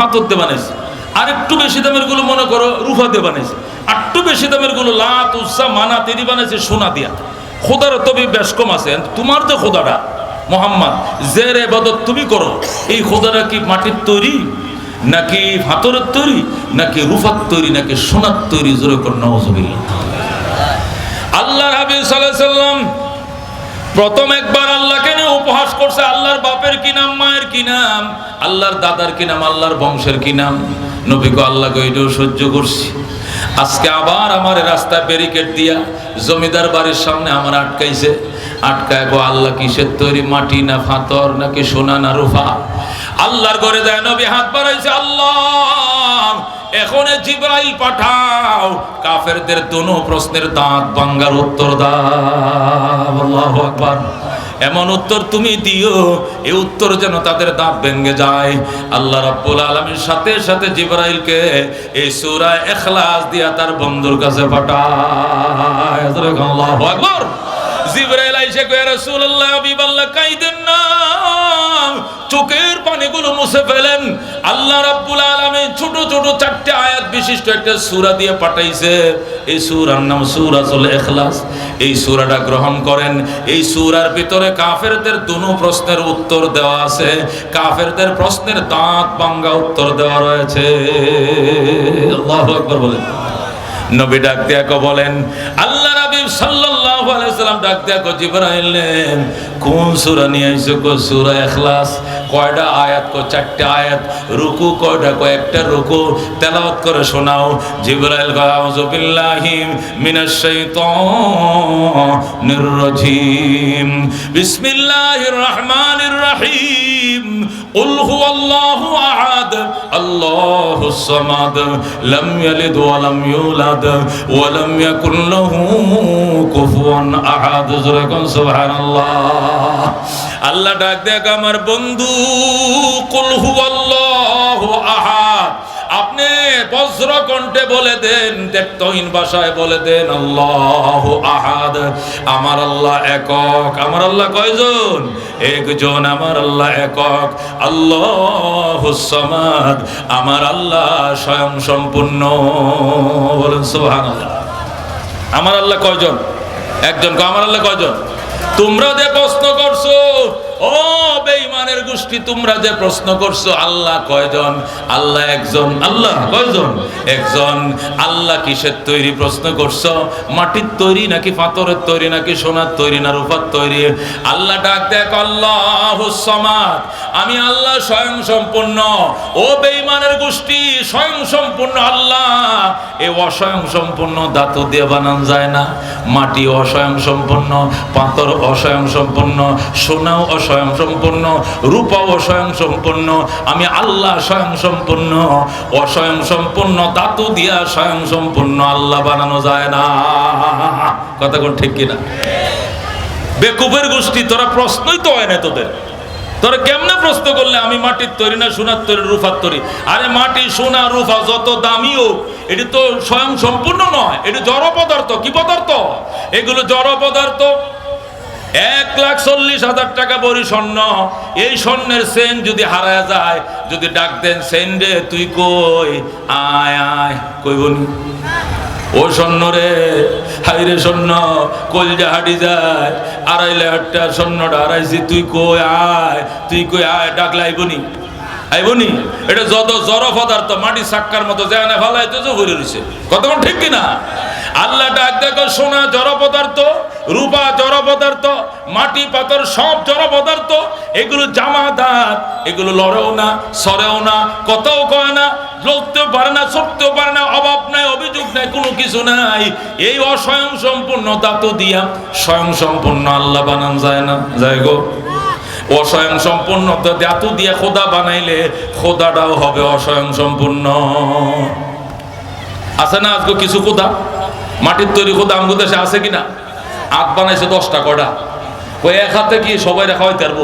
ফাতর দিয়ে বানাইছে আর একটু বেশি দামেরগুলো মনে করো, রুফা দিয়ে বানাইছে আর একটু বেশি দামেরগুলো লাত উৎসা মানা তেরি বানাইছে সোনা দিয়া। খোদার তবে বেশ কম আছে। তোমার যে খোদাটা মোহাম্মদ, জের এবাদত তুমি করো। এই খোদাটা কি মাটির তৈরি? নাকি ফাতরের তৈরি? নাকি রুফার তৈরি? নাকি সোনার তৈরি? জোরে কর, নওয়াজবিল্লাহ। আল্লাহর হাবিব আলাইহি সাল্লাম প্রথম একবার আল্লাহকে নিয়ে উপহাস করছে, আল্লাহর বাপের কি নাম, মায়ের কি নাম, আল্লাহর দাদার কি নাম, আল্লাহর বংশের কি নাম। নবীকে আল্লাহকে এটাও সহ্য করছি। আজকে আবার আমার রাস্তায় ব্যারিকেড দিয়া জমিদার বাড়ির সামনে আমার আটকাইছে। আটকায় গো, আল্লাহ কিসের তৈরি, মাটি না ফাতর, নাকি সোনা না রুফা? আল্লাহর ঘরে যায় নবী, হাত বাড়াইছে, আল্লাহ এখন এ জিব্রাইল পাঠাও। কাফেরদের দোনো প্রশ্নের দাঁত বাঙ্গার উত্তর দাও। এমন উত্তর তুমি দিও, এই উত্তর যেন তাদের দাঁত ভেঙে যায়। আল্লাহ রাব্বুল আলামিন সাথে সাথে জিব্রাইলকে এই সূরা ইখলাস দিয়া তার বন্ধুর কাছে পাঠায়। আল্লাহু আকবার। জিব্রাইল আইসা কয়ে রাসূলুল্লাহ, হাবিবাল্লাহ, কাইদেন না। চোখের পানিগুলো মুছে ফেলেন। আল্লাহ রাব্বুল আলামিন ছোট ছোট চারটি আয়াত বিশিষ্ট একটা সূরা দিয়ে পাঠাইছে। এই সূরার নাম সূরাতুল ইখলাস। এই সূরাটা গ্রহণ করেন। এই সূরার ভিতরে কাফেরদের দুনো প্রশ্নের উত্তর দেওয়া আছে। কাফেরদের প্রশ্নের দাঁত ভাঙ্গা উত্তর দেওয়া রয়েছে। আল্লাহু আকবার বলেন। নবী ডাক দিয়া বলেন, আল্লাহ রাবিব, সাল্লাল্লাহু সাল্লাম ডাক কো জিবরাইল কোন সূরা নিয়ে আইছো কো সূরা ইখলাস? কয়টা আয়াত কো চারটা রহমানির রহিম। قل هو الله أحد الله الصمد لم يلد ولم يولد ولم يكن له كفوا أحد زركم سبحان الله আল্লাহ ডাক দেখ আমার বন্ধু কুল হুয়াল্লাহু আহাদ আপনি বজ্র কণ্ঠে বলে দেন তেত্তহীন ভাষায় বলে দেন, আল্লাহ আহাদ, আমার আল্লাহ একক। আমার আল্লাহ কয়জন? একজন, আমার আল্লাহ একক। আল্লাহ সমাদ, আমার আল্লাহ স্বয়ং সম্পূর্ণ। বলেন সোহান আমার আল্লাহ কয়জন? একজন আমার আল্লাহ কয়জন? তোমরা যে প্রশ্ন করছ, ও বেঈমানের গোষ্ঠী, তোমরা যে প্রশ্ন করছ, আল্লাহ কয়জন? আল্লাহ একজন। আল্লাহ কয়জন? একজন। আল্লাহ কিসের তৈরি প্রশ্ন করছ? মাটির তৈরি নাকি পাথরের তৈরি নাকি সোনার তৈরি না রূপার তৈরি? আল্লাহ ডাক দেখ আল্লাহ আমি আল্লাহ স্বয়ং সম্পূর্ণ। ও বেঈমানের গোষ্ঠী, স্বয়ং সম্পূর্ণ আল্লাহ। এ অস্বয়ং সম্পূর্ণ ধাতু দিয়ে বানান যায় না। মাটি অস্বয়ং সম্পূর্ণ, পাথর অস্বয়ং সম্পূর্ণ, সোনাও অস্বয়ং সম্পূর্ণ রূপাও অস্বয়ং সম্পূর্ণ আমি আল্লাহ স্বয়ং সম্পূর্ণ অস্বয়ং সম্পূর্ণ ধাতু দিয়া স্বয়ং সম্পূর্ণ আল্লাহ বানানো যায় না। কথা কোন ঠিক কিনা? বেকুবের গোষ্ঠী, তোরা প্রশ্নই তো হয় না তোদের। তোরা কেমনে প্রশ্ন করলে, আমি মাটির তৈরি না সোনার তৈরি, রূপার তৈরি? আরে মাটি, সোনা, রূপা, যত দামি হোক, এটি তো স্বয়ং সম্পূর্ণ নয়, এটি জড় পদার্থ, কি পদার্থ? এগুলো জড় পদার্থ এক লাখ চল্লিশ হাজার টাকা বড়ি স্বর্ণ। এই স্বর্ণের সেন যদি হারায় যায়, যদি ডাক দেন, সেন রে, তুই কই? আয় আয় কইবনি ও স্বর্ণ রে হাই রে স্বর্ণ, কলজা হাঁটি যায়। আড়াই লাখ টাকা স্বর্ণটা হারাইছি, তুই কই আয়? তুই কই আয়, ডাক লাইবনি আইবনি এটা জড় পদার্থ, মাটি সাক্কার মতো ঠিক সোনা জড় পদার্থ, রূপা জড় পদার্থ, মাটি সব জড় পদার্থ, এগুলো জামাদাত এগুলো লড়েও না, সরেও না, কথাও কয় না লড়তেও পারে না সরতেও পারে না, অভাব নাই, অভিযোগ নাই, কোনো কিছু নাই। এই অস্বয়ং সম্পূর্ণ দাঁত দিয়া স্বয়ং সম্পূর্ণ আল্লাহ বানান যায় না, যায় গো। অস্বয়ং সম্পূর্ণ। তো দাঁতু দিয়ে খোদা বানাইলে খোদাটাও হবে অস্বয়ং সম্পূর্ণ। আছে না আজকে কিছু খোদা? মাটির তৈরি খোদা আমগো দেশে আছে কিনা আগ বানাইছে দশটা কটা ওই এক হাতে কি সবাই হইতে পারব?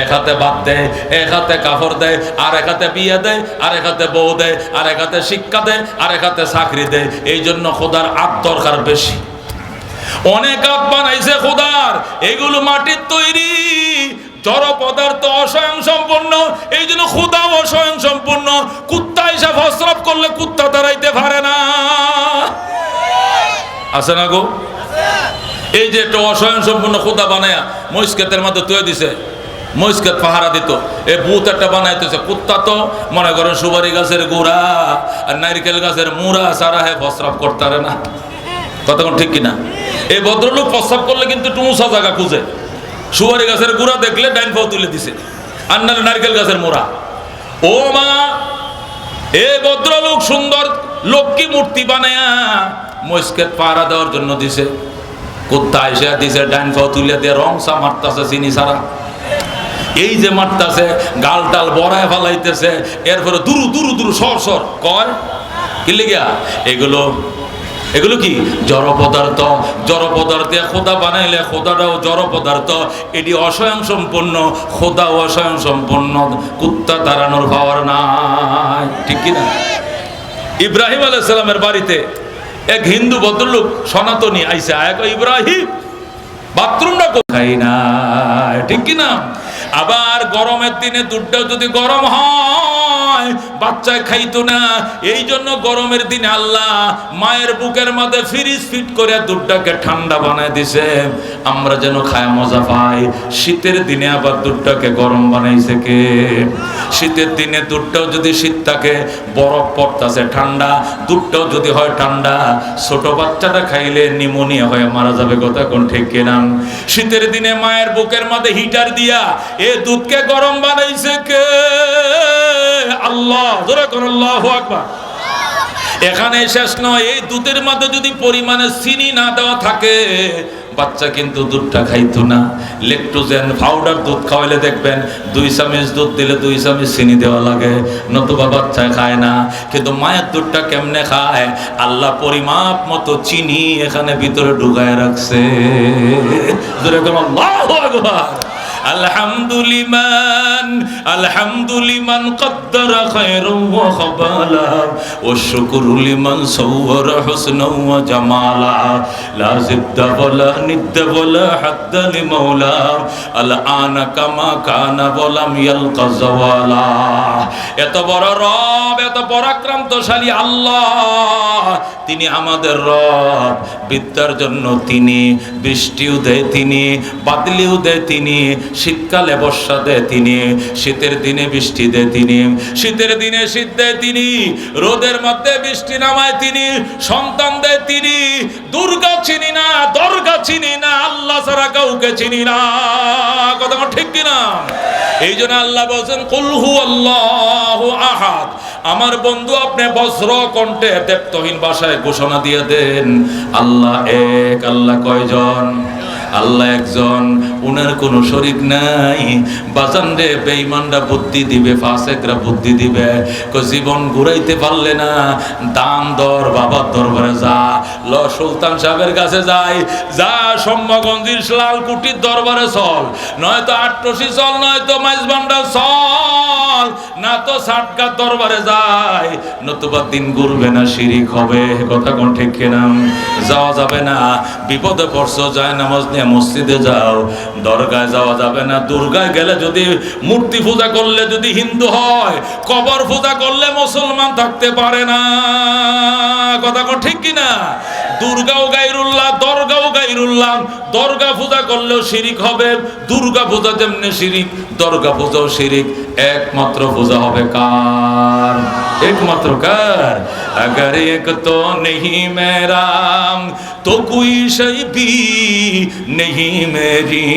এক হাতে ভাত দেয়, এক হাতে কাপড় দেয়, আর এক হাতে বিয়ে দেয়, আর এক হাতে বউ দেয়, আর এক হাতে শিক্ষা দেয়, আর এক হাতে চাকরি দেয়। এই জন্য খোদার আগ দরকার বেশি। অনেক আগ বানাইছে খোদার, এগুলো মাটির তৈরি। জড় পদার্থ অস্বয়ং সম্পূর্ণ, এই জন্য খুদাও অস্বয়ং সম্পূর্ণ। কুত্তা হিসাব হসরফ করলে কুত্তা দাঁড়াইতে পারে না। আছে না গো? এই যে একটা অস্বয়ং সম্পূর্ণ খুদা বানায়া মহিষ্কেতের মধ্যে তুলে দিছে মহিষ্কেত পাহারা দিত, এ ভূত একটা বানাইতেছে। কুত্তা তো মনে করেন সুপারি গাছের গোড়া আর নারিকেল গাছের মুড়া সারা হে প্রস্রাব করতে পারে না। কতক্ষণ ঠিক কিনা? এই ভদ্রলোক প্রস্রাব করলে কিন্তু উঁচা জায়গা খুঁজে। সুপারি গাছের গুড়া দেখলে ডাইন পাও তুলে দিছে। আর নাহলে নারকেল গাছের মোড়া। ও মা, এ ভদ্রলোক সুন্দর লক্ষ্মী মূর্তি বানায়া মস্কেত পাহারা দেওয়ার জন্য দিছে। কুত্তা এসে দিছে, ডাইন পাও তুলে দিয়ে রং সা মারতাছে চিনি সারা এই যে মারতাছে গাল টাল বড়ায় ফেলাইতেছে এরপরে দুরু দুরু দুরু সর সর। কয়? কি লিগিয়া? এগুলো এগুলো কি? জড় পদার্থ। জড় পদার্থে খোদা বানাইলে খোদাটাও জড় পদার্থ। এটি অস্বয়ং সম্পন্ন খোদাও অস্বয়ং সম্পন্ন কুত্তা দাঁড়ানোর পাওয়ার নাই। ঠিক কি না? ইব্রাহিম আলাইসালামের বাড়িতে এক হিন্দু ভদ্রলোক সনাতনী আইসে কয়, ইব্রাহিম বাথরুমটা কোথায় না। ঠিক কি না? আবার গরমের দিনে দুধটাও যদি গরম হয় বাচ্চায় খাইতো না। এই জন্য গরমের দিনে আল্লাহ মায়ের বুকের মধ্যে ফ্রিজ ফিট করে দুধটাকে ঠান্ডা বানায় দিছে। আমরা যেন খায় মজা পাই। শীতের দিনে আবার দুধটাকে গরম বানাইছে কে? শীতের দিনে দুধটাও যদি শীত থাকে, বরফ পড়তাছে ঠান্ডা। দুধটাও যদি হয় ঠান্ডা। ছোট বাচ্চাটা খাইলে নিমোনিয়া হয়ে মারা যাবে, কথা কোন ঠিক কিনা? শীতের দিনে মায়ের বুকের মধ্যে হিটার দিয়া এ দুধকে গরম বানাইছে কে? আল্লাহ, জোরে কোন আল্লাহু আকবার। এখানে শেষ নয়, এই দুধের মধ্যে যদি পরিমাণে চিনি না দেওয়া থাকে, বাচ্চা কিন্তু দুধটা খাইতো না। লেকটোজেন পাউডার দুধ খাওয়াইলে দেখবেন, দুই চামচ দুধ দিলে দুই চামচ চিনি দেওয়া লাগে, নতুবা বাচ্চা খায় না। কিন্তু মায়ের দুধটা কেমনে খায়? আল্লাহ পরিমাপ মতো চিনি এখানে ভিতরে ঢুকায় রাখছে। যেরকম আল্লাহু আলহামদুলিমান আলহামদুলিমান কদ্দারা খায়রু ওয়া খাবালা ওয়া শুকরু লিমান সাওয়ারা হুসনাও ওয়া জামালা, লা জিদ্দা ওয়ালা নিদ্দা ওয়ালা হাদ্দা আল আনা কামা কানা বলাম ইয়ালকা জাওয়ালা। এত বড় রব, এত পরাক্রান্তশালী আল্লাহ, তিনি আমাদের রব। বিদ্যার জন্য তিনি, বৃষ্টিও দেয় তিনি, বাদলিও দেয় তিনি শীতকালে বর্ষা দেয় তিনি, শীতের দিনে বৃষ্টি দেয় তিনি, শীতের দিনে শীত দেয় তিনি, রোদের মধ্যে বৃষ্টি নামায় তিনি সন্তান দেয় তিনি, দুর্গা চিনি না, দর্গা চিনি না, আল্লাহ ছাড়া কাউকে চিনি না। কথা ঠিক কিনা? এই জন্য আল্লাহ বলছেন কুলহু আল্লাহ আহাদ। আমার বন্ধু আপনি বজ্র কণ্ঠে দেবতহীন ভাষায় ঘোষণা দিয়ে দেন, আল্লাহ এক, আল্লাহ কয়জন? আল্লাহ একজন, উনার কোনো শরীর নাই। বাজান রে, বেঈমানরা বুদ্ধি দিবে, ফাসেকরা বুদ্ধি দিবে। জীবন ঘুরাইতে পারলে না, দান দর, বাবার দরবারে যা। ল, সুলতান সাহেবের কাছে যাই। যা সম্মগঞ্জির লালকুটির দরবারে চল। নয়তো আটটসি চল, নয়তো মাইজবান্ডা চল। না তো সাটকা দরবারে যাই। নতুবা দিন ঘুরবে না, শিরিক হবে। কথা কোন ঠিক কিনা? যাওয়া যাবে না। বিপদে পড়ছো, যায় নামাজ নিয়ে মসজিদে যাও। দরগায় যাওয়া যাবে না। দুর্গায় গেলে যদি মূর্তি পূজা করলে যদি হিন্দু হয়, কবর পূজা করলে মুসলমান থাকতে পারে না। কথা কোন ঠিক কিনা দুর্গাও গাইরুল্লাহ, দরগাও গাইরুল্লাহ। দরগা পূজা করলেও শিরিক হবে। দুর্গা পূজা যেমনি শিরিক, দরগা পূজাও শিরিক। একমাত্র পূজা হবে কার? একমাত্র কার अगर एक तो नहीं मेरा तो कोई शय भी नहीं मेरी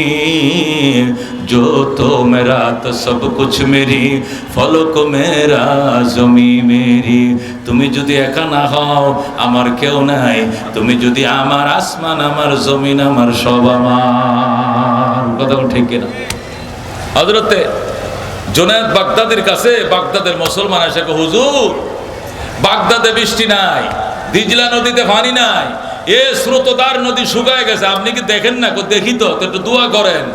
जो तो मेरा तो सब कुछ मेरी ফলক মেরা জমি মেরি তুমি যদি একা না হও আমার কেউ নাই তুমি যদি আমার আসমান আমার জমিন আমার সব আমার কথা ঠিক কিনা হজরতে জোনায়দ বাগদাদের কাছে, বাগদাদের মুসলমান এসে হুজুর, বাগদাদে বৃষ্টি নাই, দিজলা নদীতে পানি নাই, এ স্রোতদার নদী শুকায় গেছে, আপনি কি দেখেন না? দেখি তো, একটু দোয়া করেন।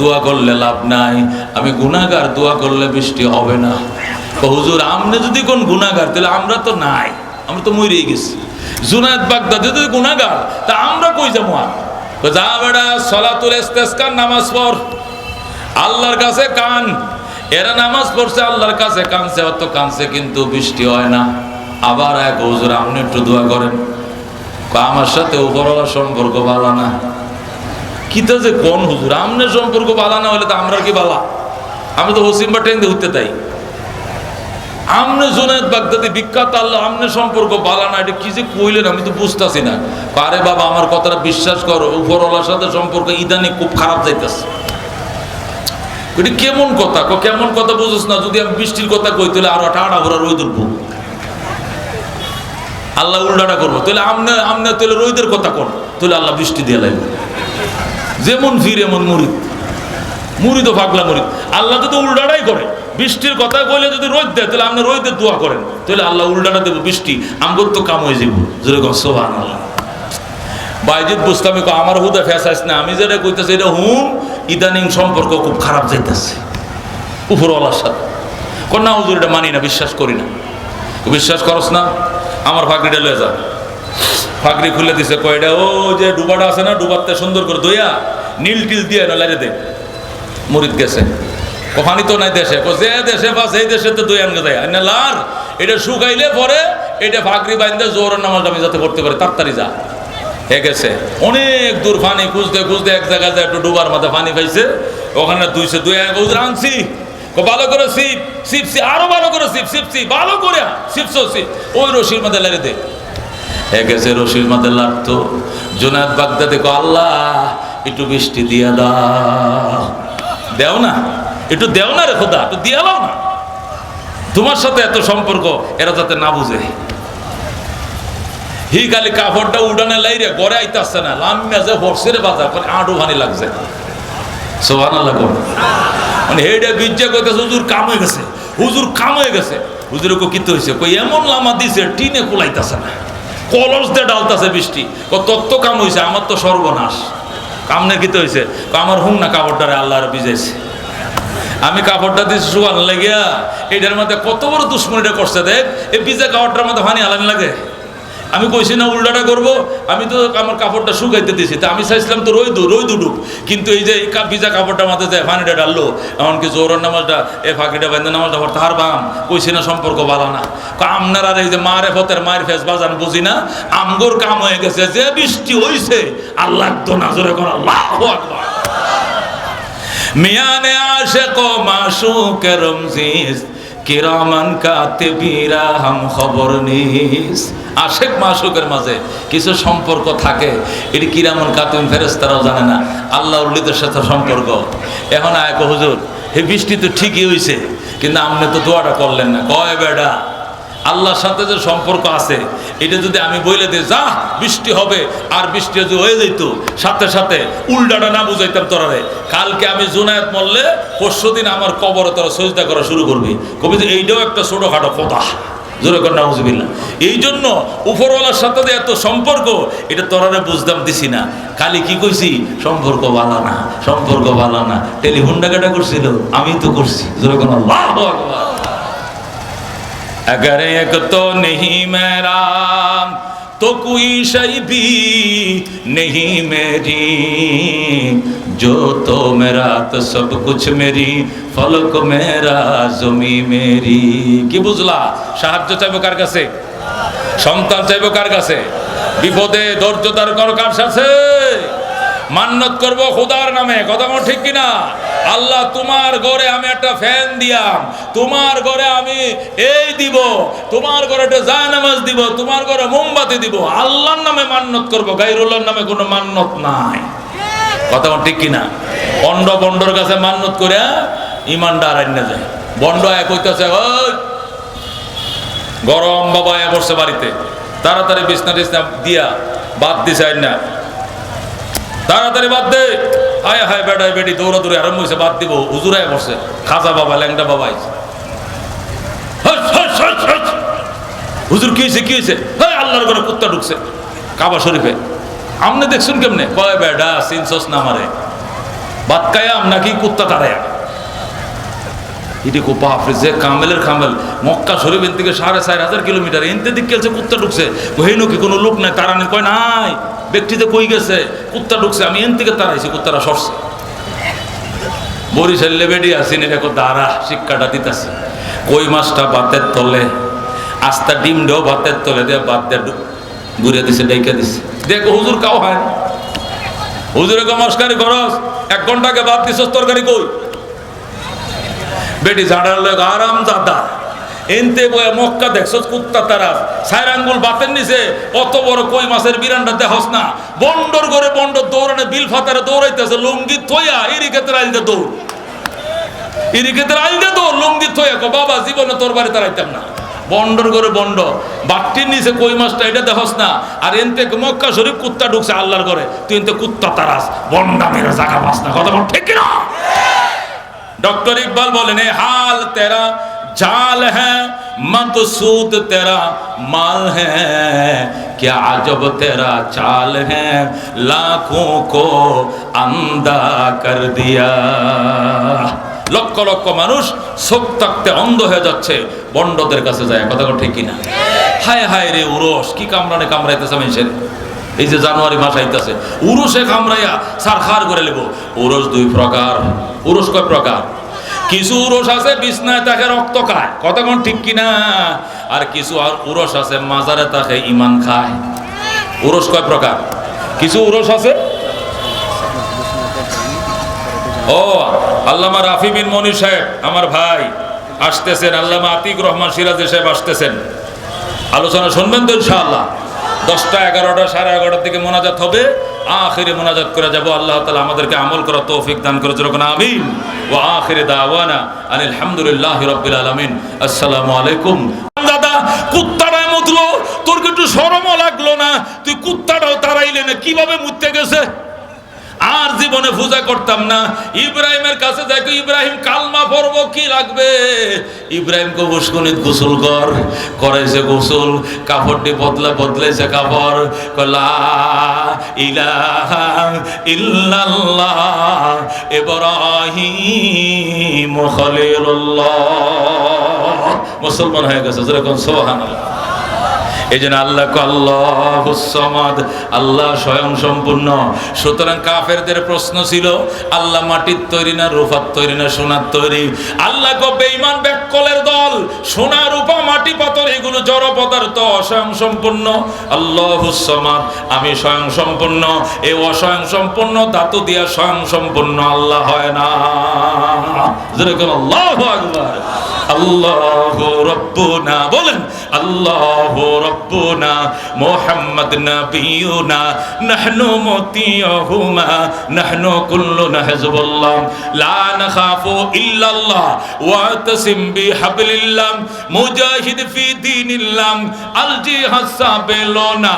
দোয়া করলে লাভ নাই, আমি গুনাহগার, দোয়া করলে বৃষ্টি হবে না। হুজুর আপনি যদি কোন গুনাহগার, তাহলে আমরা তো নাই, আমরা তো মরেই গেছি। জুনায়দ বাগদাদে যদি গুনাহগার, তা আমরা কই যাব আর? যা বেড়া, সলাতুল ইস্তেসকার নামাজ পড়, আল্লাহর কাছে কান এরা নামাজ পড়ছে, আল্লাহর কাছে কানছে অত কানছে কিন্তু বৃষ্টি হয় না। আবার এক হুজুর, আপনি একটু দোয়া করেন। আমার সাথে উপরওয়ালা সম্পর্ক ভালো না। কি তো যে কোন হুজুর? আমনের সম্পর্ক ভালো না হলে তো আমরা কি বালা? আমি তো হোসিম বা টেঙ্গে উঠতে তাই। আমনে জুনায়দ বাগদাদি বিখ্যাত আল্লাহ, আমনে সম্পর্ক বালা না, এটা কি যে কইলেন আমি তো বুঝতাছি না। আরে বাবা, আমার কথাটা বিশ্বাস করো, উপরওয়ালার সাথে সম্পর্ক ইদানি খুব খারাপ যাইতেছে। এটা কেমন কথা? কেমন কথা বুঝোস না, যদি আমি বৃষ্টির কথা কই, তাহলে আরও টাড়া ভরা রই দুলবো আল্লাহ উল্টাটা করব। তাহলে আমনে আমনে তাহলে রইদের কথা কর তাহলে আল্লাহ বৃষ্টি দিয়ে লাগবে যেমন ফির এমন মুরিদ। মুরিদ ও পাগলা মুরিদ। আল্লাহ যদি উল্টাটাই করে, বৃষ্টির কথা কইলে যদি রোদ দেয়, তাহলে আপনি রোদের দোয়া করেন। তাহলে আল্লাহ উল্টাটা দেবো বৃষ্টি, আমগর তো কাম হয়ে যাব যেরকম সোহান আল্লাহ আমার হুদা ফেসাইস না, আমি যেটা কইতেছি এটা হুম ইদানিং সম্পর্ক খুব খারাপ যাইতেছে। উপরওয়ালার সাথে। কন্যা হুজুর, এটা মানি না, বিশ্বাস করি না। বিশ্বাস করস না, আমার ফাঁকরিটা লয়ে যা। ফাঁকরি খুলে দিছে কয়টা ও যে ডুবাটা আছে না ডুবাতে সুন্দর করে দইয়া নীল টিল দিয়ে না লাইরে দে। মরিদ গেছে। কখানি তো নাই দেশে। যে দেশে বা সেই দেশে তো দই আনগে যায়। না লার, এটা শুকাইলে পরে এটা ফাঁকরি বাইন্দে জোর নামাজটা আমি যাতে পড়তে পারে, তাড়াতাড়ি যা। হে গেছে। অনেক দূর পানি খুঁজতে খুঁজতে এক জায়গায় একটু ডুবার মাথায় পানি পাইছে। ওখানে দুইশো দুই এক উজরা আনছি। ভালো করে সিপ সিপ আরও ভালো করে সিপ সিপ ভালো করে সিপসো সিপ ওই রশির মধ্যে লেগে দে। গেছে রশির মধ্যে লাগতো জোনায়দ বাগদাদে কো, আল্লাহ, একটু বৃষ্টি দিয়া দাও। দেও না, একটু দেও না রে খোদা, একটু দিয়া দাও না। তোমার সাথে এত সম্পর্ক, এরা যাতে না বুঝে। হি খালি কাপড়টা উডানে লাইরে গড়ে আইতে আসছে না লামিয়া যে হরসে রে বাজার করে আঁটু ভানি লাগছে। সোহান আল্লাহ মানে হেডে বিজ্জা কইতেছে, হুজুর কাম হয়ে গেছে, হুজুর কাম হয়ে গেছে। হুজুর কো কিতে হইছে, কই, এমন লামা দিছে, টিনে কুলাইতাছে না, কলস দিয়ে ডালতাছে বৃষ্টি। ক তত্ত্ব কাম হইছে, আমার তো সর্বনাশ। কামনে কিতে হইছে কো আমার হুং না কাপড়টারে আল্লাহর বিজাইছে আমি কাপড়টা দিয়েছি শুকান লাগিয়া এটার মধ্যে কত বড় দুশ্মনীটা করছে, দেখ এই পিজা কাপড়টার মধ্যে পানি আলানি লাগে। আমি কইছি, না, উল্টাটা করব। আমি তো আমার কাপড়টা শুকাইতে দিয়েছি তা আমি চাইছিলাম তো রই রই দুডুক কিন্তু এই যে ভিজা কাপড়টার মাথায় যায় পানিটা ডাললো এমনকি জোরের নামাজটা, এ ফাঁকিটা বান্ধে নামাজটা পড়তে হার বাম কইছি, না, সম্পর্ক ভালো না। আপনার এই যে মারে ফতের মায়ের ফেস বাজান বুঝি না? আমগোর কাম হয়ে গেছে, যে বৃষ্টি হইছে, আল্লাহ তো নাজরে কর, আল্লাহ আকবার। মিয়ানে মাসুক রমজিস কিরামান কাতে হাম খবর নিস। আশেক মাসুকের মাঝে কিছু সম্পর্ক থাকে, এটি কিরামন কাতিম ফেরেস্তারাও জানে না। আল্লাহ উল্লিদের সাথে সম্পর্ক। এখন আয়ক হুজুর হে বৃষ্টি তো ঠিকই হয়েছে কিন্তু আপনি তো দোয়াটা করলেন না। কয় বেডা আল্লাহর সাথে যে সম্পর্ক আছে, এটা যদি আমি বলে দিই যা বৃষ্টি হবে, আর বৃষ্টি যদি হয়ে যেত সাথে সাথে উল্টাটা না বুঝাইতাম তোরারে কালকে আমি জুনায়েত মরলে, পরশু দিন আমার কবরে তোরা সজদা করা শুরু করবি। কবি এইটাও একটা ছোটোখাটো কথা। এই জন্য উপরওয়ালার সাথে যে এত সম্পর্ক, এটা তোরারে বুঝতাম দিছি না। কি কইছি? সম্পর্ক ভালো না, সম্পর্ক ভালো না। টেলিফোন ডাকাটা করছিল, আমি তো করছি। জোরে কর, আল্লাহু আকবার। अगर एक तो नहीं मेरा तो कोई शय भी नहीं मेरी जो तो मेरा तो सब कुछ मेरी ফলক মেরা জমি মেরি কি বুঝলা সাহায্য চাইবো কার কাছে সন্তান চাইবো কার কাছে বিপদে ধৈর্য ধার কর কার সাথে মান্নত করব খোদার নামে। কথা বল ঠিক কিনা? আল্লাহ, তোমার ঘরে আমি একটা ফ্যান দিয়াম। তোমার ঘরে আমি এই দিব। তোমার ঘরে একটা জায়নামাজ দিব। তোমার ঘরে মোমবাতি দিব। আল্লাহর নামে মান্নত করব। গাইরুল্লাহর নামে কোনো মান্নত নাই। কথা বল ঠিক কিনা? বন্ড বন্ডর কাছে মান্নত করে ইমানটা আর আইনা যায়। বন্ড এক হইতেছে ওই, গরম বাবা এ বসছে বাড়িতে। তাড়াতাড়ি বিছনা টিছনা দিয়া বাদ দিছে আইনা। তাড়াতাড়ি বাদ দে। হায় হায়, বেটায়, বেটি, দৌড়া, দৌড়ে আরম্ভ হয়েছে, বাদ দিব। হুজুরায় বসে খাজা বাবা, ল্যাংটা বাবা আইছে। হুজুর, কি হয়েছে কি হয়েছে? হ্যাঁ আল্লাহর ঘরে কুত্তা ঢুকছে। কাবা শরীফে। আমনে দেখছুন কেমনে? কয় বেডা সিনসস না মারে বাদ কায়াম নাকি কুত্তা তারায়া এটি খুব বাপরে যে কামেলের কামেল। মক্কা শরীফের থেকে সাড়ে চার হাজার কিলোমিটার। এনতে দিক গেছে কুত্তা ঢুকছে। হেনু কি কোনো লোক নাই? তারা নেই কয়, নাই। ব্যক্তিতে কই গেছে, কুত্তা ঢুকছে, আমি এন থেকে তারাইছি কুত্তারা সরছে। বরিশালে বেডি আসিন এরকম দাঁড়া শিক্ষাটা দিতেছে। কই মাছটা বাতের তলে, আস্তা ডিম দেও ভাতের তলে দিয়ে বাদ দিয়ে ঘুরে দিছে ডেকে দিছে। দেখো হুজুর কাও হয়। না হুজুরে কো মস্কারি খরচ, এক ঘন্টাকে বাদ দিছ তরকারি কই? বেটি ঝাড়ার লোক আরাম দাদা এনতে বয়ে মক্কা দেখছস কুত্তা তারা। সাইরাঙ্গুল বাতের নিচে, অত বড় কই মাছের বিরানটা দেখস না। বন্ডর ঘরে বন্ড দৌড়ানে বিল ফাতারে দৌড়াইতেছে, লুঙ্গি থইয়া ইরিকেতের আইলতে দৌড়। ইরিকেতের আইলতে দৌড়, লুঙ্গি থইয়া কো বাবা, জীবনে তোর বাড়ি তারাইতাম না। বন্ডর ঘরে বন্ড বাট্টির নিচে কই মাছটা, এটা দেখস না। আর এনতে মক্কা শরীফ কুত্তা ঢুকছে আল্লাহর করে তুই এনতে কুত্তা তারাস বন্ডা মেরে জাগা পাস না। কথা বল, ঠিক না ডক্টর ইকবাল বলেন হাল তেরা तेरा जाल है मकसूद तेरा माल है क्या अजब तेरा चाल है लाखों को अंधा कर दिया লক্ষ লক্ষ মানুষ চোখ থাকতে অন্ধ হয়ে যাচ্ছে বন্ডদের কাছে যায় কথা কথা ঠিক কিনা হায় হায় রে উরস কি কামড়ানে কামড়াইতেছে মানুষের এই যে জানুয়ারি মাস আইতেছে উরুষে কামড়াইয়া সারখার করে নেব উরস দুই প্রকার উরস কয় প্রকার কিছু উরস আছে, বিছনায় তাকে রক্ত খায়। কতক্ষণ ঠিক কিনা? আর কিছু আর উরস আছে, মাজারে তাকে ইমান খায়। উরস কয় প্রকার? কিছু উরস আছে? ও, আল্লামা রাফি বিন মনি সাহেব, আমার ভাই, আসতেছেন। আল্লামা আতিক রহমান সিরাজ সাহেব আসতেছেন। আলোচনা শুনবেন তো ইনশাআল্লাহ। দশটা, এগারোটা, সাড়ে এগারোটার দিকে মোনাজাত হবে। আখিরে মোনাজাত করে যাব। আল্লাহ তালা আমাদেরকে আমল করার তৌফিক দান করে যেরকম আমিন ও আখিরে দাওয়ানা আলহামদুলিল্লাহ রবিল আলামিন। আসসালামু আলাইকুম। দাদা কুত্তারা মতলো তোর কিন্তু শরমও লাগল না? তুই কুত্তাটাও তাড়াইলে না? কীভাবে মুততে গেছে? আর জীবনে পূজা করতাম না। ইব্রাহিমের কাছে দেখো ইব্রাহিম, কালমা পড়ব, কি লাগবে? ইব্রাহিম কো বুসকুনিত গোসল কর। করাইছে গোসল, কাপড়টি বদলা, বদলাইছে কাপড়। কলা মুসলমান হয়ে গেছে, যেরকম সোহানাল্লাহ মাটি, পাথর, এগুলো জড় পদার্থ, অস্বয়ং সম্পূর্ণ। আল্লাহ সমাদ, আমি স্বয়ং সম্পূর্ণ। এই অস্বয়ং সম্পূর্ণ, ধাতু দিয়া স্বয়ং সম্পূর্ণ, আল্লাহ হয় না। যেরকম আল্লাহ আল্লাহ রব্বুনা, বলেন, আল্লাহ রব্বুনা, মোহাম্মদ নবিয়ুনা নাহনু মতিয়হুমা, নাহনু কুল্লুনা হিজবুল্লাহ লা নাখাফু ইল্লাল্লাহ ওয়াতাসিম বিহাবলিল্লাহ, মুজাহিদ ফি দীনিল্লাহ, আল জিহাদ সাবিলুনা,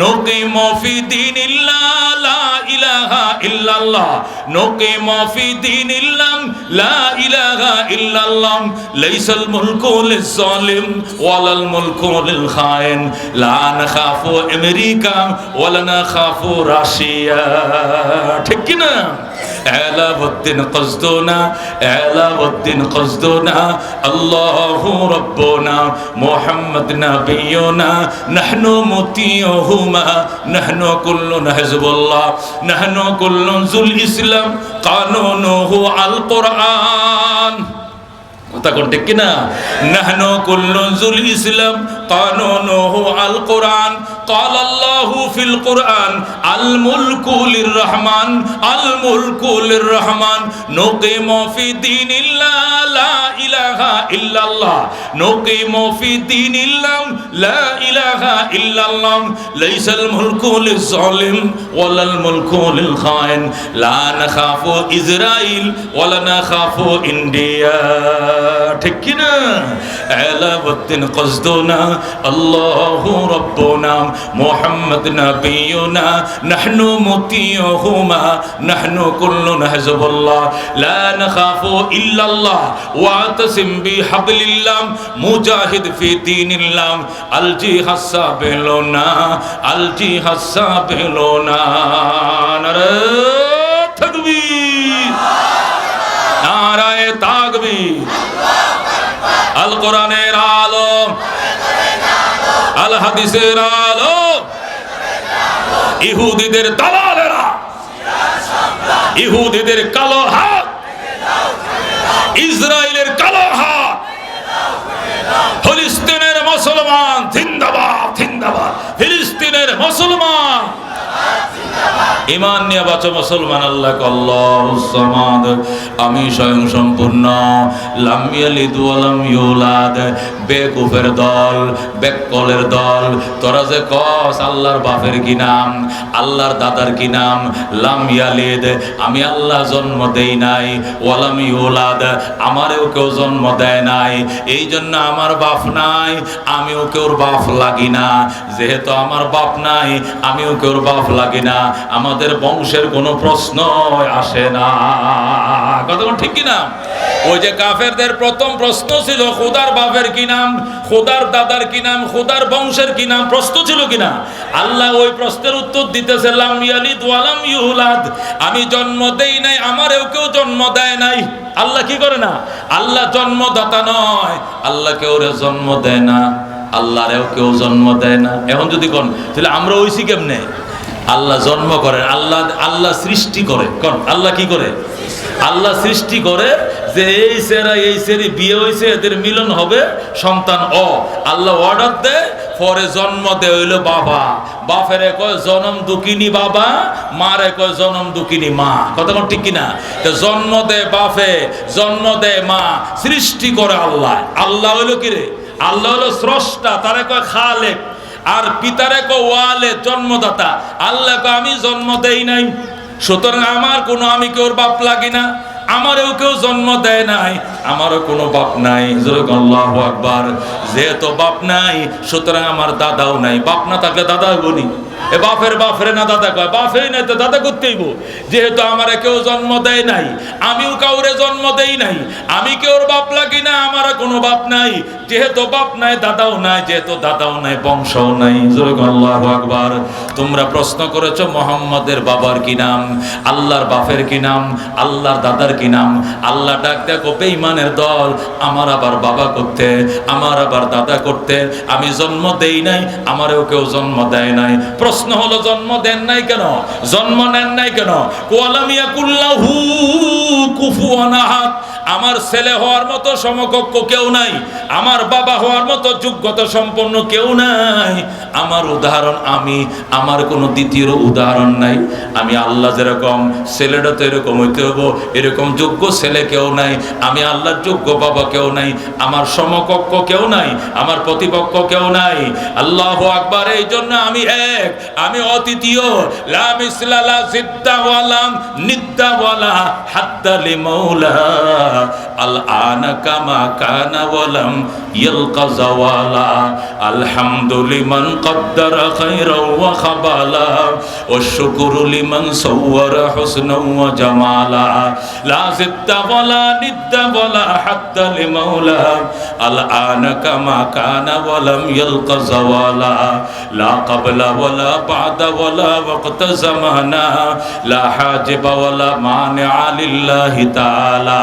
নুকিমু ফি দীনিল্লাহ। লা ইলাহা ইল্লাল্লাহ। নোকে মাফি দিন ইল্লাম লা ইলাহা ইল্লাল্লাহ। লাইসাল মুলকু লিজ-জালিম, ওয়ালাল মুলকু লিল-খায়েন। লা নাখাফু আমেরিকা, ওয়ালা নাখাফু রাশিয়া। ঠিক কি না এলাউদ্দিন কসদুনা এলাউদ্দিন কসদুনা আল্লাহু রব্বুনা, মুহাম্মদ নবিয়ুনা, নাহনু মুতিয়ুহুমা নাহনু কুল্লুনা হিজবুল্লাহ, নাহনু কুল্লুন জুল ইসলাম, কানুনুহু আল কোরআন তখন ঠিক কিনা নাহনু কুল্লু জুল ইসলাম কানুনুহু আল কোরআন قال الله في القرآن الملك للرحمن الملك للرحمن نقيم في دين الله لا إله إلا الله نقيم في دين الله لا إله إلا الله ليس الملك للظالم ولا الملك للخائن لا نخاف إسرائيل ولا نخاف إنديا ঠিক কিনা? এলাবদ্দিন কসদুনা, আল্লাহ রব্বুনা, মুহাম্মদ নবিয়ুনা, নাহনু মুতিয়ুহুমা, নাহনু কুল্লুনা হিজবুল্লাহ লা নাখাফু ইল্লাল্লাহ ওয়াতাসিম বিহাবলিল্লাহ, মুজাহিদ ফি দীনিল্লাহ আল জিহাদ সাবিলুনা আল জিহাদ সাবিলুনা। নারে তাকবীর, নারায়ে তাকবীর। আল কোরআনের আলো আল হাদিসের আলো ইহুদিদের দালালেরা, ইহুদিদের কালো হাত ইসরায়েলের কালো হাত, ফিলিস্তিনের মুসলমান, জিন্দাবাদ জিন্দাবাদ, ফিলিস্তিনের মুসলমান। ইমান নিয়ে বাঁচো মুসলমান, আল্লাহ আল্লাহ সামাদ। আমি স্বয়ং সম্পূর্ণ। ইউলাদ। বেকুফের দল, বেককলের দল। তোরা যে কস, আল্লাহর বাপের কি নাম, আল্লাহর দাদার কি নাম? লাম ইয়ালিদ, আমি আল্লাহ জন্ম দেই নাই। ওয়ালাম ইউলাদ, আমারেও কেউ জন্ম দেয় নাই। এই জন্য আমার বাপ নাই, আমিও কেউর বাপ লাগি না। যেহেতু আমার বাপ নাই, আমিও কেউর বাপ লাগি না। আমাদের বংশের কোনো প্রশ্ন আসে না। কোন ঠিক কি না ওই যে কাফেরদের প্রথম প্রশ্ন ছিল, খোদার বাপের কি নাম? খোদার দাদার কি নাম? খোদার বংশের কি নাম? প্রশ্ন ছিল কিনা? আল্লাহ ওই প্রশ্নের উত্তর দিতেছে আমি জন্ম দেই নাই, আমারেও কেউ জন্ম দেয় নাই। আল্লাহ কি করে না? আল্লাহ জন্মদাতা নয়। আল্লাহ কেউ জন্ম দেয় না, আল্লাহরেও কেউ জন্ম দেয় না। এখন যদি কোন, তাহলে আমরা ওইসি কেমনে? আল্লাহ জন্ম করেন, আল্লাহ আল্লাহ সৃষ্টি করে। কোন? আল্লাহ কি করে? আল্লাহ সৃষ্টি করে যে এই সেরা, এই সেরি বিয়ে হয়েছে, এদের মিলন হবে, সন্তান অ। আল্লাহ অর্ডার দেয়, পরে জন্ম দেয়, হইল বাবা। বাপের কয় জনম দুকিনি বাবা, মারে কয় জনম দুকিনি মা। কথা কোন ঠিক কিনা? তো জন্ম দেয় বাপে, জন্ম দেয় মা, সৃষ্টি করে আল্লাহ। আল্লাহ হইল কি রে? আল্লাহ হলো স্রষ্টা, তারে কয় খালেক। আর পিতারে কো ওয়ালে জন্মদাতা। আল্লাহ আমি জন্ম দেই নাই। সুতরাং আমার কোনো আমি কেউ বাপ লাগি না? আমারও কেউ জন্ম দেয় নাই। আমারও কোনো বাপ নাই। আকবার। যেহেতু বাপ নাই, সুতরাং আমার দাদাও নাই। বাপ না থাকলে দাদা বনি এ বাপের বাপরে না দাদা কয় বাপেই নাই তো দাদা করতেইব। যেহেতু আমারে কেউ জন্ম দেয় নাই, আমিও কাউরে জন্ম দেই নাই, আমি কেউর বাপ লাগি না? আমার কোনো বাপ নাই। যেহেতু বাপ নাই, দাদাও নাই, যেহেতু দাদাও নাই, বংশও নাই। আকবার। তোমরা প্রশ্ন করেছ, মোহাম্মদের বাবার কি নাম? আল্লাহর বাপের কি নাম? আল্লাহর দাদার কি নাম? আল্লাহ ডাক দেখো, বেঈমানের দল। আমার আবার বাবা করতে, আমার আবার দাদা করতে। আমি জন্ম দেই নাই, আমারও কেউ জন্ম দেয় নাই। প্রশ্ন হলো জন্ম দেন নাই কেন? জন্ম নেন নাই কেন? কুয়ালামিয়া কুল্লাহু কুফু আহাদ। আমার ছেলে হওয়ার মতো সমকক্ষ কেউ নাই, আমার বাবা হওয়ার মতো যোগ্যতা সম্পন্ন কেউ নাই। আমার উদাহরণ আমি, আমার কোনো দ্বিতীয় উদাহরণ নাই। আমি আল্লাহ যেরকম, ছেলেটা তো এরকম হইতে হব এরকম যোগ্য ছেলে কেউ নাই। আমি আল্লাহর যোগ্য বাবা কেউ নাই, আমার সমকক্ষ কেউ নাই, আমার প্রতিপক্ষ কেউ নাই। আল্লাহ আকবার এই জন্য আমি এক, আমি অদ্বিতীয়। লাম ইসলালা হাদ্দালি মৌলা আল আনা কামা কানা ওয়ালাম ইয়ালকা জাওয়ালা আলহামদুলিমান কদ্দারা খাইরা ওয়া খাবালা। ওয়া শুকরু লিমান সাওয়ারা হুসনাও ওয়া জামালা। লা জিদ্দা ওয়ালা নিদ্দা ওয়ালা হাত্তা লিমাউলা আল আনা কামা কানা ওয়ালাম ইয়ালকা জাওয়ালা লা ক্বাবলা ওয়ালা বাদা ওয়ালা ওয়াক্ত জামানা। লা হাজিবা ওয়ালা মানিআ লিল্লাহি তাআলা।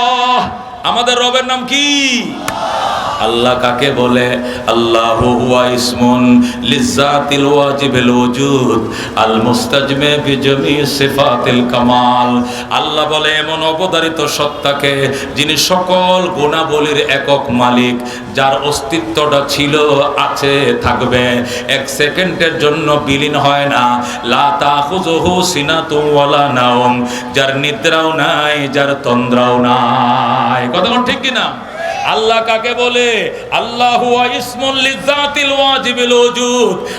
আমাদের রবের নাম কি? আল্লাহ কাকে বলে? আল্লাহ কামাল। আল্লাহ বলে, এমন অবতারিত সত্তাকে যিনি সকল গুণাবলীর একক মালিক, যার অস্তিত্বটা ছিল, আছে, থাকবে। এক সেকেন্ডের জন্য বিলীন হয় না। লা তাখুযুহু সিনাতুম ওয়ালা নাওম, যার নিদ্রাও নাই, যার তন্দ্রাও নাই। কথা কোন ঠিক কি না আল্লাহ কাকে বলে? আল্লাহ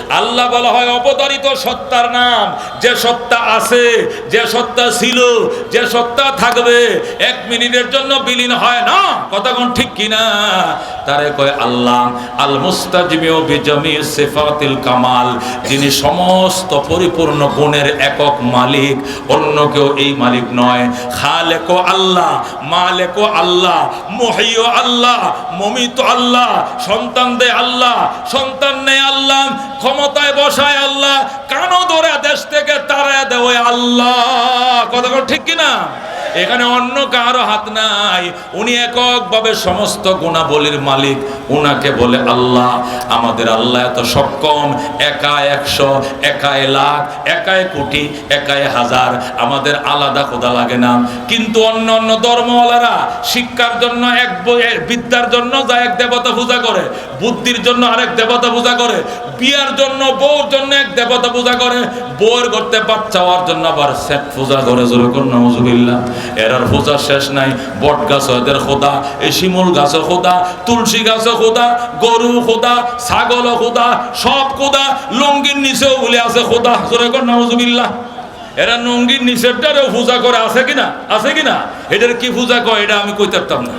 আল্লাহ বলা হয় অবতারিত সত্তার নাম। যে সত্তা আছে, যে সত্তা ছিল, যে সত্তা থাকবে, এক মিনিটের জন্য বিলীন হয় না। কথা কোন ঠিক কিনা? তারে কয় আল্লাহ, আল মুস্তাজিমিউ বিজামি সিফাতিল কামাল। যিনি সমস্ত পরিপূর্ণ গুণের একক মালিক, অন্য কেউ এই মালিক নয়। খালেকো আল্লাহ, মালেকো আল্লাহ মহিও আল্লাহ। আল্লাহ মমিত আল্লাহ সন্তান দেয় আল্লাহ সন্তান নেয় আল্লাহ ক্ষমতায় বসায় আল্লাহ কানো ধরে দেশ থেকে তারা দেয়? আল্লাহ। কথা ঠিক কিনা? এখানে অন্য কারও হাত নাই। উনি এককভাবে সমস্ত গুণাবলীর মালিক। উনাকে বলে, আল্লাহ, আমাদের আল্লাহ এত সক্ষম। একায় একশো একায় লাখ একায় কোটি একায় হাজার। আমাদের আলাদা খোদা লাগে না। কিন্তু অন্য অন্য ধর্মওয়ালারা শিক্ষার জন্য এক বিদ্যার জন্য যা এক দেবতা পূজা করে। বুদ্ধির জন্য আরেক দেবতা পূজা করে। বিয়ার জন্য, বউর জন্য এক দেবতা পূজা করে বউয়ের করতে বাচ্চা হওয়ার জন্য আবার সেট পূজা করে, জোরে কোন নজুবিল্লা এরার পূজার শেষ নাই, বট গাছ এদের খোদা, এই শিমুল গাছ খোদা, তুলসী গাছ খোদা, গরু খোদা ছাগল খোদা, সব খোদা, লঙ্গির নিচেও বলে আছে খোদা, জোরে কোন নজুবিল্লা এরা নঙ্গির নিচেরটারেও পূজা করে, আছে কিনা? আছে কিনা? এটার কি পূজা করে এটা আমি কইতে পারতাম না।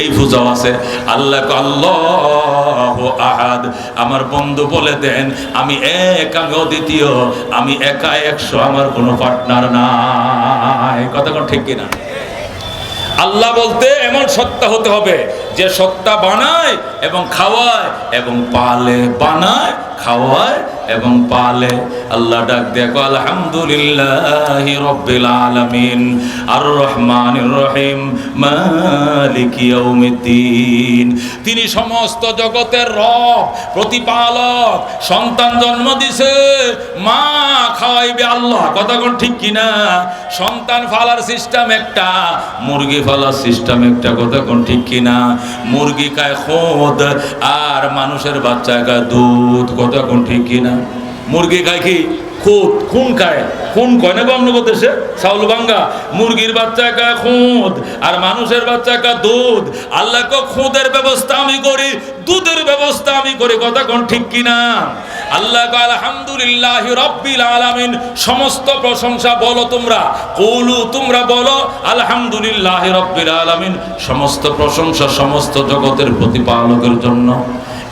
এই পূজাও আছে। আল্লাহ আল্লাহ আহাদ। আমার বন্ধু বলে দেন, আমি এক, আমি অদ্বিতীয়, আমি একা একশো, আমার কোনো পার্টনার নাই। কথা কোন ঠিক কিনা? আল্লাহ বলতে এমন সত্তা হতে হবে, যে সত্তা বানায় এবং খাওয়ায় এবং পালে বানায় খাওয়ায় এবং পালে। আল্লাহ ডাক দেখো আলহামদুলিল্লাহ রব্বিল আলামিন। আর রহমানির রহিম মালিক ইয়াউমিদ্দিন। তিনি সমস্ত জগতের রব, প্রতিপালক, সন্তান জন্ম দিছে। মা খাওয়াইবে আল্লাহ। কথা কোন ঠিক কিনা? সন্তান ফালার সিস্টেম একটা, মুরগি ফালার সিস্টেম একটা। কথা কোন ঠিক কিনা? মুরগি খায় খোদ, আর মানুষের বাচ্চা খায় দুধ। কথা কোন ঠিক কিনা মুরগি খায় কি? খুদ খুন খায়। খুন কয় না অন্য দেশে চাউল ভাঙ্গা মুরগির বাচ্চা খায় খুদ আর মানুষের বাচ্চা খায় দুধ। আল্লাহ কো খুদের ব্যবস্থা আমি করি, দুধের ব্যবস্থা আমি করি। কথা কোন ঠিক কিনা আল্লাহ কো আলহামদুলিল্লাহ রব্বিল আলামিন। সমস্ত প্রশংসা বলো তোমরা। কৌলু, তোমরা বলো, আলহামদুলিল্লাহ রব্বিল আলামিন। সমস্ত প্রশংসা সমস্ত জগতের প্রতিপালকের জন্য।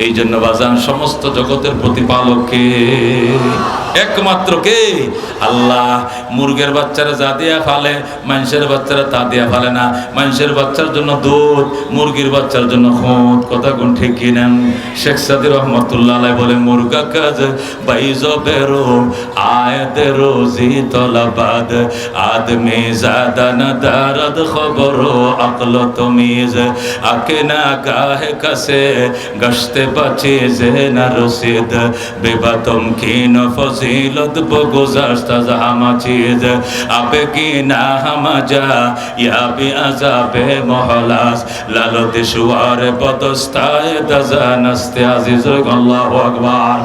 এই জন্য বাজান, সমস্ত জগতের প্রতিপালককে, একমাত্র কে? আল্লাহ। মুরগের বাচ্চারা যা দিয়া ফালে মানুষের বাচ্চারা তা দিয়া ফালে না। মানুষের বাচ্চার জন্য দুধ, মুরগির বাচ্চার জন্য খুঁত কথা কোন ঠিক কিনেন শেখ সাদি রহমতুল্লাহ বলে মুরগা কাজ বাইজ বেরো, আয়তে রোজি তলাবাদ। আদমি জাদা না দারদ খবর আকল তমিজ আকে না গাহে কাছে গশতে বাঁচে যে না রসিদ বেবাতম কি ফজিলত বগুজাস্তা জাহামা চিজ আপে কি না হামাজা লালত শুয়ার পদস্তায় দাজা নাস্তে আজিজ, আল্লাহু আকবার।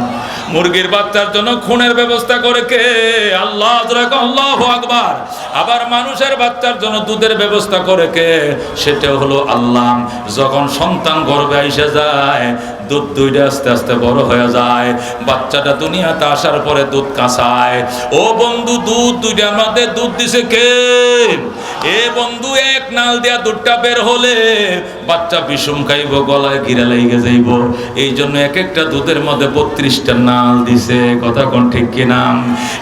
মুরগির বাচ্চার জন্য খুনের ব্যবস্থা করে কে? আল্লাহ আল্লাহ আকবার। আবার মানুষের বাচ্চার জন্য দুধের ব্যবস্থা করে কে? সেটা হলো আল্লাহ। যখন সন্তান গর্ভে এসে যায়, দুধ দুইটা আস্তে আস্তে বড় হয়ে যায়। বাচ্চাটা দুনিয়াতে আসার পরে দুধ কাঁচায়। ও বন্ধু, দুধ দুইটার মধ্যে দুধ দিছে কে? এ বন্ধু, এক নাল দিয়া দুধটা বের হলে বাচ্চা বিষম খাইব, গলায় গিরা লেগে যাইব। এই জন্য এক একটা দুধের মধ্যে বত্রিশটা নাল দিছে। কথা কোন ঠিক কিনা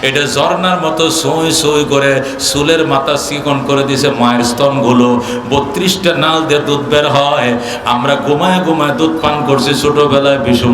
এটা ঝর্ণার মতো সই সই করে চুলের মাথা চিকন করে দিছে মায়ের স্তনগুলো। বত্রিশটা নাল দিয়ে দুধ বের হয়। আমরা ঘুমায় ঘুমায় দুধ পান করছি, ছোটবেলায় বিষম